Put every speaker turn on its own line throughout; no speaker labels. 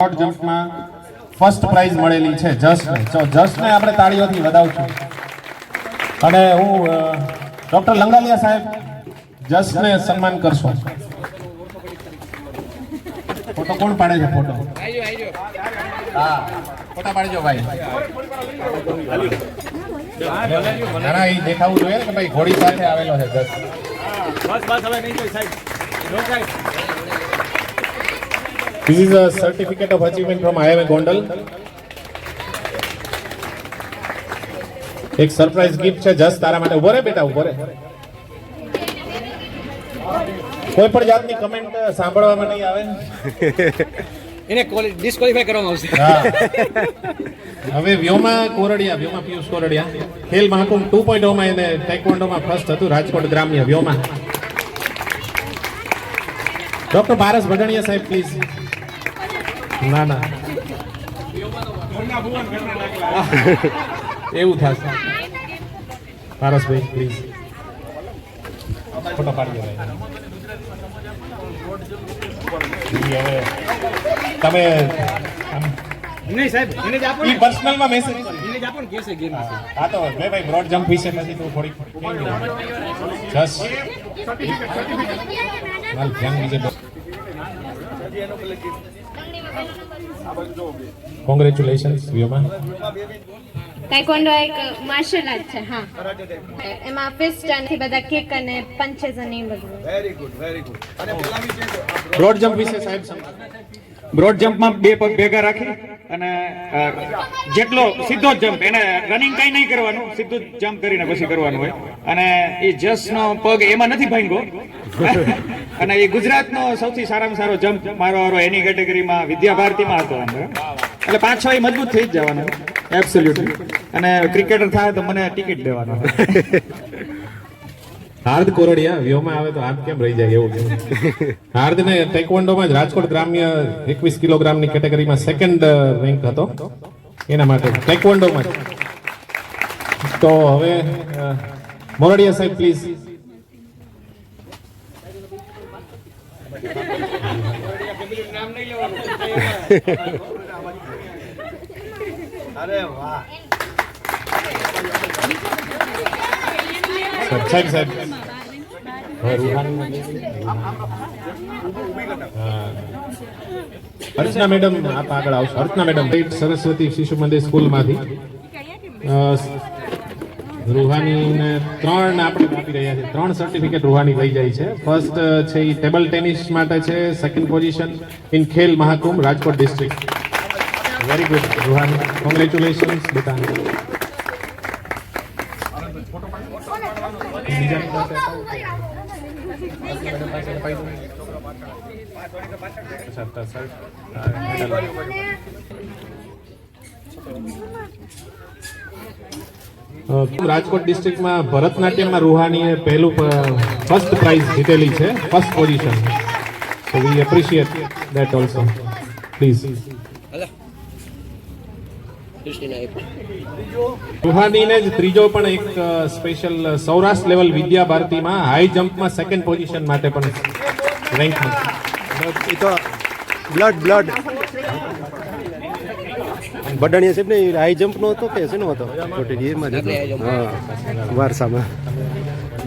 Short જમ્પમાં first prize મળેલી છે જસને તો જસને આપણે તાળીઓથી વધાવશું. અને હું ડોક્ટર લંગાલિયા સાહેબ જસને સન્માન કરશો. ફોટો કોણ પાડે છે, ફોટો? ફોટા પાડજો ભાઈ. એ દેખાવું જોઈએ કે ભાઈ ઘોડી સાથે આવેલો છે જસ
બસ બસ, હવે નહીં સાહેબ.
This is a certificate of achievement from IIM Gondal. એક સરપ્રાઈઝ ગિફ્ટ છે જસ તારા માટે. ઊભો રે બેટા ઊભો રે. કોઈ પણ જાતની કમેન્ટ સાંભળવામાં નહીં આવે
એને ડિસ્કોલિફાય કરવામાં આવશે.
હવે વ્યોમા કોરડિયા વ્યોમા પિયુષ કોરડિયા. ખેલ મહાકુંભ ટુ પોઈન્ટમાં એને ટેકવોન્ડોમાં ફર્સ્ટ હતું રાજકોટ ગ્રામ્ય વ્યોમા. ડોક્ટર પારસ ભગણિયા સાહેબ પ્લીઝ ના ના. એવું થશે. પારસભાઈ પ્લીઝ ફોટો પાડી ભાઈ. હવે તમે
નહીં સાહેબ એને જ આપો ને.
પર્સનલમાં મેસેજ
એને જ આપો ને કેસે ગેમ
હા તો બે ભાઈ બ્રોડ જમ્પ વિશે નથી તો થોડી જસ. માલ ધ્યાન બીજે કોંગ્રેચ્યુલેશન્સ વ્યોમા
ટાઇકોન્ડો એક માર્શલ આર્ટ છે હા. એમાં ફિસ્ટ અને બધા કિક અને પંચેસ અને એ બધું.
બ્રોડ જમ્પ વિશે સાહેબ
બ્રોડ જમ્પમાં બે પગ ભેગા રાખી અને જેટલો સીધો જમ્પ એને રનિંગ કઈ નહીં કરવાનું સીધું જ જમ્પ કરીને પછી કરવાનું હોય. અને એ જસનો પગ એમાં નથી ભાંગ્યો. અને એ ગુજરાતનો સૌથી સારામાં સારો જમ્પ મારો વારો એની કેટેગરીમાં વિદ્યા ભારતીમાં હતો અંદર એટલે પાંચ છ મજબૂત થઈ જ જવાનું. એબ્સોલ્યુટલી અને ક્રિકેટર થાય તો મને ટિકિટ દેવાનો.
હાર્દ કોરડિયા વ્યોમાં આવે તો હાથ કેમ રહી જાય એવું હાર્દ ને ટેકવોન્ડોમાં જ રાજકોટ ગ્રામ્ય એકવીસ કિલોગ્રામની કેટેગરીમાં સેકન્ડ રેન્ક હતો. એના માટે ટેકવોન્ડોમાં તો હવે અ, મોરડિયા સાહેબ પ્લીઝ સાહેબ સાહેબ હવે રૂહાની હા. અર્ચના મેડમ આપ આગળ આવશો. અર્ચના મેડમ સરસ્વતી શિશુ મંદિર સ્કૂલમાંથી. રૂહાનીને ત્રણ આપણે આપી રહ્યા છે ત્રણ સર્ટિફિકેટ રૂહાની લઈ જાય છે. ફર્સ્ટ છે એ ટેબલ ટેનિસ માટે છે. Second position in Khel Mahakumbh Rajkot district very good Ruhani. Congratulations બધાને. સર, રાજકોટ ડિસ્ટ્રિક્ટમાં ભરતનાટ્યમમાં રૂહાનીએ પહેલું ફર્સ્ટ પ્રાઇઝ જીતેલી છે first position so we appreciate that also please રૂહાનીને જ ત્રીજો પણ એક સ્પેશિયલ સૌરાષ્ટ્ર લેવલ વિદ્યા ભારતીમાં હાઈ જમ્પમાં સેકન્ડ પોઝિશન માટે પણ રેન્ક
બ્લડ બ્લડ બડાણીયા સાહેબ ને હાઈ જમ્પ નો હતો કે શેનો હતો? ચોટી એમાં જ હતો. હા વારસામાં.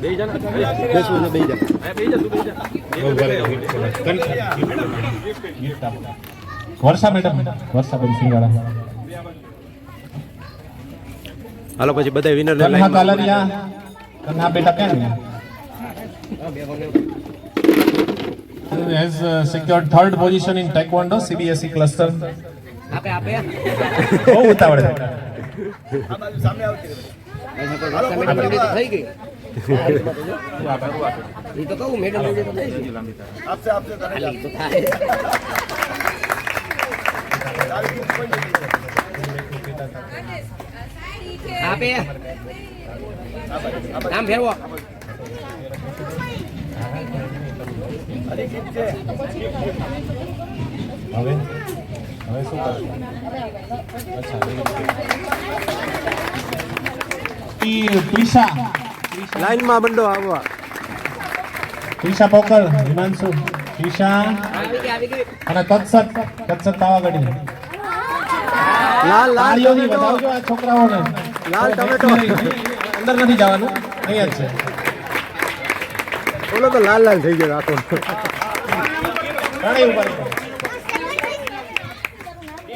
બેસવું છે બેસી જા
વર્ષા મેડમ વર્ષાબેન સિંગાળા
હાલો પછી બધા વિનર
કન્હા કાલરિયા કન્હા બેટા કેમ has uh, secured third position in taekwondo cbse cluster.
આપે આપે.
બહુ ઉતાવળ છે.
થઈ ગઈ. એ તો કહું મેડમ તો થઈ ગઈ. આપશે આપશે તો થાય. આપે. નામ ફેરવો.
હવે? હવે શું કરશું અચ્છા ત્રિષા
લાઈનમાં બંડો આવવા.
ત્રિષા પોકર હિમાંશુ. ઈશા અને તત્સત તત્સત પાવાગઢી
લાલ લાલ ટમેટો.
વધાવજો આ છોકરાઓને.
લાલ ટમેટો.
અંદર નથી જવાનું. અહીંયા જ છે.
ઓલો તો લાલ લાલ થઈ ગયો આખો
ઉપર ઉપર. ધ્યાન આપો. નીલ.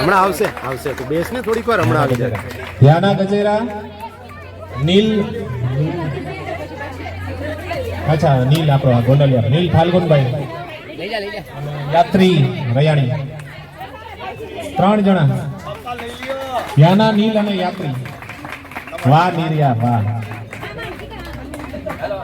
હમણાં આવશે આવશે. હમણાં આવી જાય.
ગજેરા નીલ, અચ્છા, નીલ આપણો ગોંડલિયા. નીલ ફાલ્ગુનભાઈ. યાત્રી, રયાણી. ત્રણ જણા. ધ્યાના નીલ અને યાત્રી. વાહ, નીરિયા, વાહ.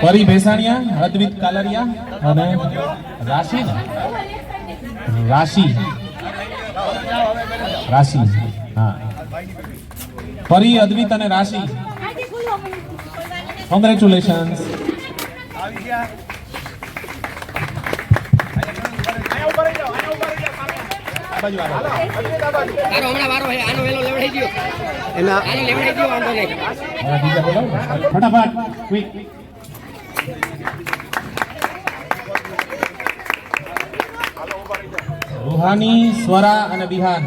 પરી- ભેસાણિયા અદ્વિત કાલરિયા અને રાશિ રાશિ. રાશિ હા. પરી અદ્વિત અને રાશિ. કોંગ્રેચ્યુલેશન્સ
મારો હમણાં વારો હે આનો વેલો લેવડાઈ ગયો
એના
આનો લેવડાઈ ગયો વાંધો નહીં.
ફટાફટ ક્વિક રૂહાની સ્વરા અને બિહાન.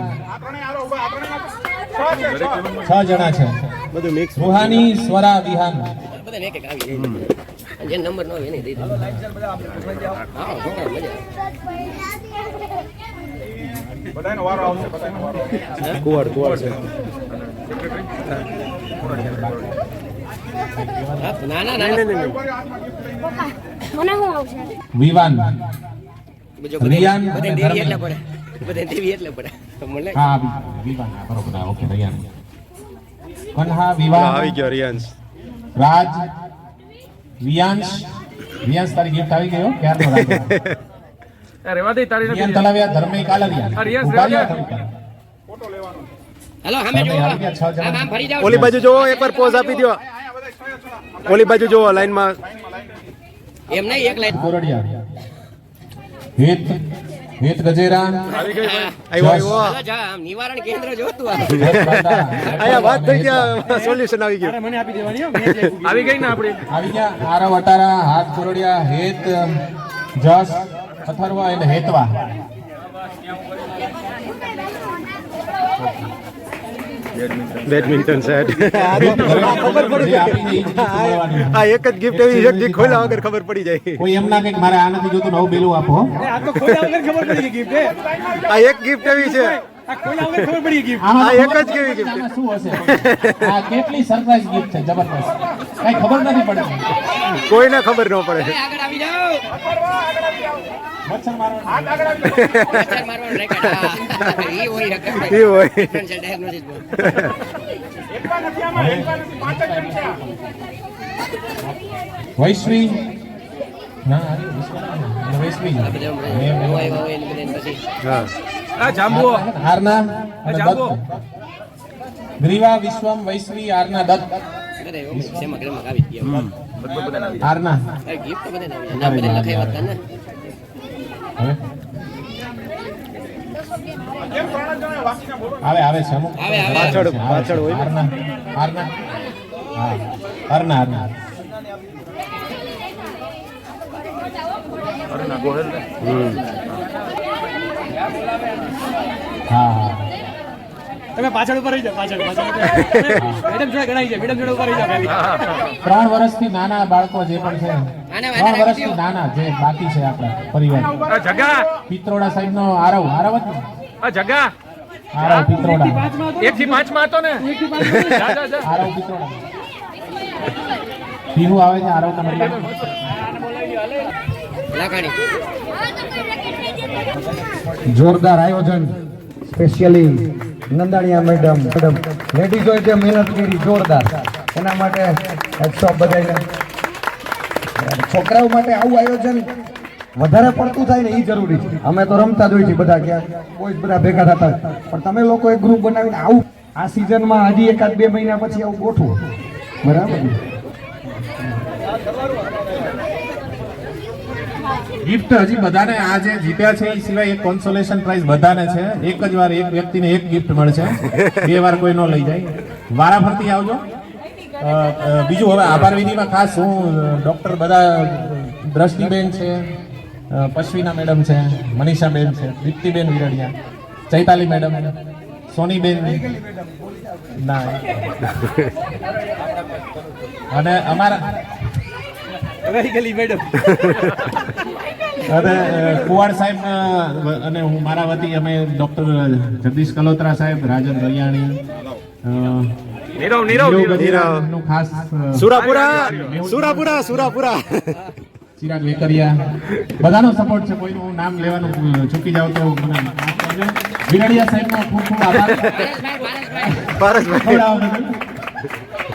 છ જણા છે.
બધું મિક્સ
રૂહાની સ્વરા બિહાન.
બધા એક એક આવી જાય. જે નંબર ન હોય એને દઈ દે. હા છોકરા મજા
કુવાડ કુવાડ છે.
ના ના ના.
નહીં, નહીં, નહીં.
મને શું આવશે?
વિવાન.
બીજો
રિયાન
બધે
અને
દેવી એટલે પડે. બધે દેવી એટલે પડે. તો મને
હા વિવાન. બરોબર. ઓકે રિયાન. કન્હા વિવાન.
આવી ગયો રિયાંશ
રાજ વિયાંશ વિયાંશ તારી ગિફ્ટ આવી ગયો ક્યારનો
રેવા દે તારી
તલાવિયા ધર્મે કાલરિયા
રેવા.
હાલો. આમ ફરી
ઓલી બાજુ જોવો એકવાર પોઝ આપી દો ઓલી બાજુ જોવો લાઈનમાં.
એમ નહીં એક લાઈન.
કોરડિયા હિત હેત ગજેરા
નિવારણ કેન્દ્ર જોતું આ.
અહીંયા વાત થઈ ગયા. સોલ્યુશન આવી ગયું.
આવી ગઈ ને આપણે.
આવી ગયા. હારા વટારા હાથ કોરડિયા હેત જસ. અથર્વ અને હેતવા.
Badminton set.
ખબર પડી
આ એક જ ગિફ્ટ એવી છે જે ખોલ્યા વગર ખબર પડી જાય.
કોઈ એમ ના કે મારે આ નથી જોતું નવું બેલું આપો.
આ એક ગિફ્ટ એવી છે.
આમાં
આ એક જ કેવી
નથી શું હશે. આ કેટલી સરપ્રાઈઝ ગિફ્ટ છે જબરદસ્ત. કઈ ખબર નથી પડે.
કોઈને ખબર ન પડે.
આગળ આવી જાઓ.
મચ્છર મારવાનું વૈશ્વી. ગ્રીવા વિશ્વમ વૈશ્વી આરના દત્ત.
આવી આવી
છે અમુક
આવે, આવે.
પાછળ- પાછળ હોય ને?
આરના આરના હા આરના આરના હા હા
તમે પાછળ ઉપર રહી જાઓ પાછળ પાછળ મેડમ જોડે ગણાઈ જાય મેડમ જોડે ઉપર રહી જાઓ
ત્રણ વર્ષથી નાના બાળકો જે પણ છે ત્રણ વર્ષથી નાના. જે બાકી છે આપણા પરિવાર.
જગા.
પિત્રોડા સાહેબ નો આરવ આરવ જ
જગા.
આરવ પિત્રોડા.
એક થી પાંચમાં હતો ને.
આરવ પિત્રોડા. પીહુ આવે છે આરવ તમે
લાખાણી.
જોરદાર આયોજન. સ્પેશિયલી નંદાણીયા મેડમ મેડમ લેડીઝોએ જે મહેનત કરી, જોરદાર. એના માટે હેડસોપ બધાને છોકરાઓ માટે આવું આયોજન વધારે પડતું થાય ને એ જરૂરી છે. અમે તો રમતા જ હોય છે બધા ક્યાં કોઈ બધા ભેગા થતા પણ તમે લોકો એક ગ્રુપ બનાવીને આવું. આ સિઝનમાં હજી એકાદ બે મહિના પછી આવું ગોઠવો. બરાબર?
ગિફ્ટ હજી બધાને આ જે જીત્યા છે એ સિવાય એક કોન્સોલેશન પ્રાઇઝ બધાને છે. એક જ વાર એક વ્યક્તિને એક ગિફ્ટ મળશે. બે વાર કોઈ ન લઈ જાય. વારાફરતી આવજો. બીજું હવે આભાર વિધિમાં ખાસ હું ડોક્ટર બધા દ્રષ્ટિબેન છે પશ્વિના મેડમ છે, મનીષાબેન છે, દીપ્તિબેન વિરડિયા, ચૈતાલી મેડમ સોનીબેન. ના. અને અમારા
ગયેલી મેડમ
અને કુવાડ સાહેબ અને હું મારા વતી અમે ડોક્ટર જગદીશ કલોત્રા સાહેબ રાજન દરિયાણી અ,
નીરવ નીરવ
નીરવ ખાસ
સુરાપુરા સુરાપુરા સુરાપુરા.
ચિરાગ વેકરિયા. બધાનો સપોર્ટ છે કોઈનું નામ લેવાનું ચૂકી જાવ તો મને વિરડિયા સાહેબનો ખૂબ ખૂબ આભાર.
પારસભાઈ.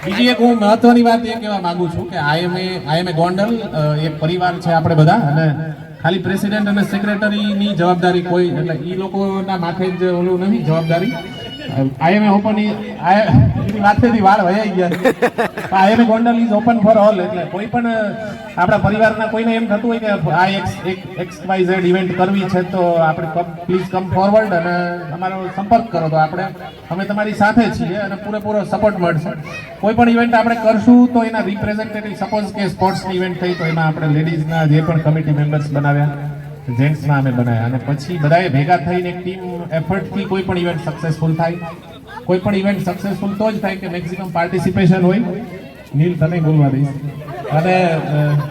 બીજી એક હું મહત્વની વાત એ કહેવા માંગુ છું કે આઈએમએ આઈએમએ ગોંડલ એક પરિવાર છે આપણે બધા અને ખાલી પ્રેસિડેન્ટ અને સેક્રેટરીની જવાબદારી કોઈ એટલે એ લોકોના માથે જ ઓલું નથી જવાબદારી. આઈએમએ ઓપન એની માથેથી વાળ વયાઈ ગયા IMA Gondal is open for all એટલે કોઈ પણ આપણા પરિવારના કોઈને એમ થતું હોય કે આ એક્સ એક એક્સ વાય ઝેડ ઇવેન્ટ કરવી છે તો આપણે પ્લીઝ કમ ફોરવર્ડ અને અમારો સંપર્ક કરો. તો આપણે અમે તમારી સાથે છીએ અને પૂરેપૂરો સપોર્ટ મળશે. કોઈ પણ ઇવેન્ટ આપણે કરશું તો એના રિપ્રેઝેન્ટેટિવ સપોઝ કે સ્પોર્ટ્સની ઇવેન્ટ થઈ તો એમાં આપણે લેડીઝના જે પણ કમિટી મેમ્બર્સ બનાવ્યા. જેન્ટ્સના અમે બનાવ્યા અને પછી બધાએ ભેગા થઈને એક ટીમ એફર્ટથી કોઈ પણ ઇવેન્ટ સક્સેસફુલ થાય. કોઈ પણ ઇવેન્ટ સક્સેસફુલ તો જ થાય કે મેક્સિમમ પાર્ટિસિપેશન હોય. નીલ, તને બોલવા દઈશ. અને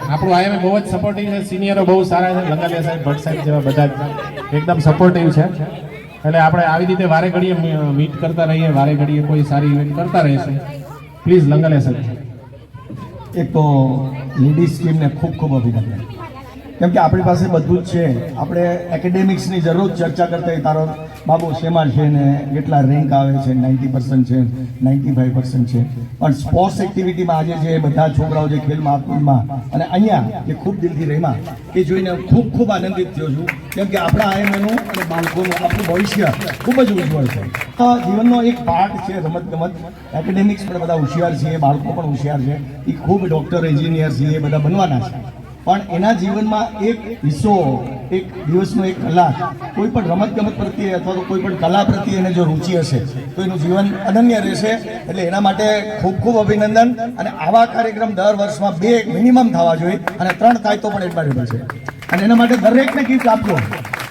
આપણું આઈએમએ બહુ જ સપોર્ટિવ છે. સિનિયરો બહુ સારા છે. લંગાલિયા સાહેબ, ભટ્ટ સાહેબ જેવા બધા એકદમ સપોર્ટિવ છે. એટલે આપણે આવી રીતે વારે ઘડીએ મીટ કરતા રહીએ. વારે ઘડીએ કોઈ સારી ઇવેન્ટ કરતા રહીશું. પ્લીઝ લંગાલિયા સાહેબ.
એક તો લેડીઝ ટીમને ખૂબ ખૂબ અભિનંદન. કેમ કે આપણી પાસે બધું જ છે. આપણે એકેડેમિક્સની જરૂર ચર્ચા કરતા હોય તારો બાબુ શેમાં છે ને? કેટલા રેન્ક આવે છે? નાઇન્ટી પર્સન્ટ છે નાઇન્ટી ફાઈવ પર્સન્ટ છે. પણ સ્પોર્ટ્સ એક્ટિવિટીમાં આજે જે બધા છોકરાઓ જે ખેલ મહાકુંભમાં અને અહીંયા જે ખૂબ દિલથી રમ્યા, એ જોઈને ખૂબ ખૂબ આનંદિત થયો છું. કેમ કે આપણા આયમનું અને બાળકોનું આપણું ભવિષ્ય ખૂબ જ ઉજ્જવળ છે. આ જીવનનો એક પાર્ટ છે રમત ગમત એકેડેમિક્સ પણ બધા હોશિયાર છે બાળકો પણ હોશિયાર છે. એ ખૂબ ડૉક્ટર એન્જિનિયર છે એ બધા બનવાના છે. પણ એના જીવનમાં એક હિસ્સો, એક દિવસનો એક કલાક, કોઈ પણ રમત ગમત પ્રત્યે અથવા તો કોઈ પણ કલા પ્રત્યે એને જો રુચિ હશે, તો એનું જીવન અનન્ય રહેશે. એટલે એના માટે ખૂબ ખૂબ અભિનંદન અને આવા કાર્યક્રમ દર વર્ષમાં બે મિનિમમ થવા જોઈએ અને ત્રણ થાય તો પણ એડમારેબલ છે. અને એના માટે દરેકને ગિફ્ટ આપજો.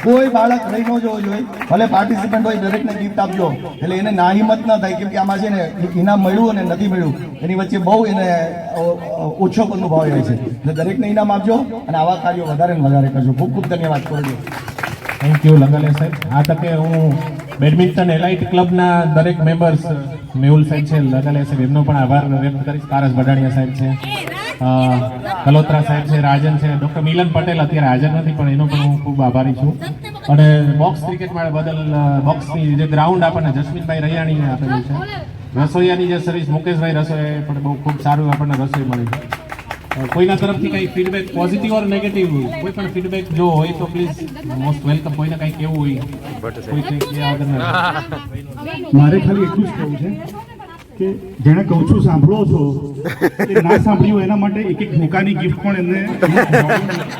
કોઈ બાળક રહી ન જવો જોઈએ. ભલે પાર્ટિસિપન્ટ હોય, દરેકને ગિફ્ટ આપજો. એટલે એને ના હિંમત ન થાય. કેમ કે આમાં છે ને, ઇનામ મળ્યું અને નથી મળ્યું. એની વચ્ચે બહુ એને ઓછો અનુભવ હોય છે. એટલે દરેકને ઇનામ આપજો અને આવા કાર્યો વધારે ને વધારે કરજો. ખૂબ ખૂબ ધન્યવાદ. કરજો
થેન્ક યુ લંગાલિયા સાહેબ. આ તકે હું બેડમિન્ટન એલાઇટ ક્લબના દરેક મેમ્બર્સ મેહુલ સાહેબ છે લંગાલિયા સાહેબ, એમનો પણ આભાર વ્યક્ત કરીશ. પારસ બડાણિયા સાહેબ છે. કલોત્રા સાહેબ છે રાજન છે ડોક્ટર મિલન પટેલ અત્યારે હાજર નથી પણ એનો પણ હું ખૂબ આભારી છું. અને બોક્સ ક્રિકેટ માટે બદલ બોક્સની જે ગ્રાઉન્ડ આપણને જસ્મીનભાઈ રૈયાણીએ આપેલું છે. રસોઈયાની જે સર્વિસ મુકેશભાઈ રસોઈ પણ બહુ ખૂબ સારું આપણને રસોઈ મળી છે. કોઈના તરફથી કંઈ ફીડબેક પોઝિટિવ ઓર નેગેટિવ કોઈ પણ ફીડબેક જો હોય તો પ્લીઝ મોસ્ટ વેલકમ કોઈને કંઈ કેવું હોય કોઈ કંઈક
મારે ખાલી એટલું જ કહેવું છે કે જેને કહું છું સાંભળો છો એ ના સાંભળ્યું એના માટે એક એક મોકાની ગિફ્ટ પણ એમને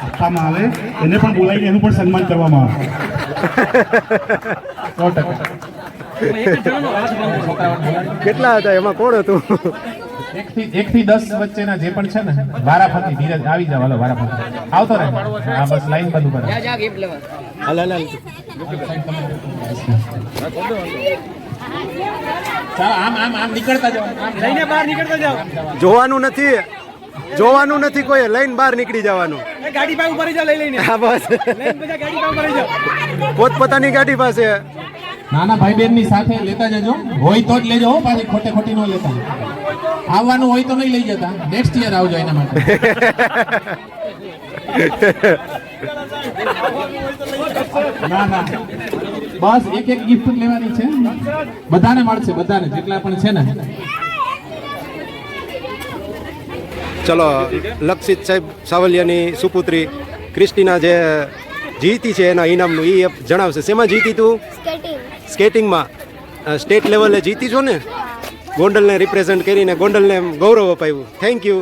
આપવામાં આવે. એને પણ બોલાવીને એનું પણ સન્માન કરવામાં આવે.
એક.
કેટલા હતા? એમાં કોણ હતું?
એકથી એકથી દસ વચ્ચેના જે પણ છે ને વારાફરતી ધીરજ આવી જાવ હાલો વારાફરતી. આવતો રહે. હા બસ લાઈન બધું કરે.
જા જા
હાલ હાલ.
આમ આમ આમ નીકળતા જાઓ.
લઈને બહાર નીકળતા જાઓ.
જોવાનું નથી. જોવાનું નથી કોઈ. લઈને બહાર નીકળી જવાનું.
ગાડી પાસે ઊભા લઈ લઈને.
હા બસ.
ગાડી પાસે
પોતપોતાની ગાડી પાસે.
નાના ભાઈ બહેનની સાથે લેતા જજો. હોય તો જ લેજો હો પાછી ખોટે ખોટી ન લેતા. આવવાનું હોય તો નહીં લઈ જતા. નેક્સ્ટ યર આવજો એના માટે. ના ના. બસ એક એક ગિફ્ટ લેવાની છે. બધાને મળશે બધાને જેટલા પણ છે ને.
ચલો લક્ષિત સાહેબ સાવલિયાની સુપુત્રી ક્રિસ્ટીના જે જીતી છે એના ઇનામનું એ જણાવશે. શેમાં જીતી તું? સ્કેટિંગમાં. સ્ટેટ લેવલે જીતી છો ને? ગોંડલને રિપ્રેઝેન્ટ કરીને ગોંડલને ગૌરવ અપાયું. Thank you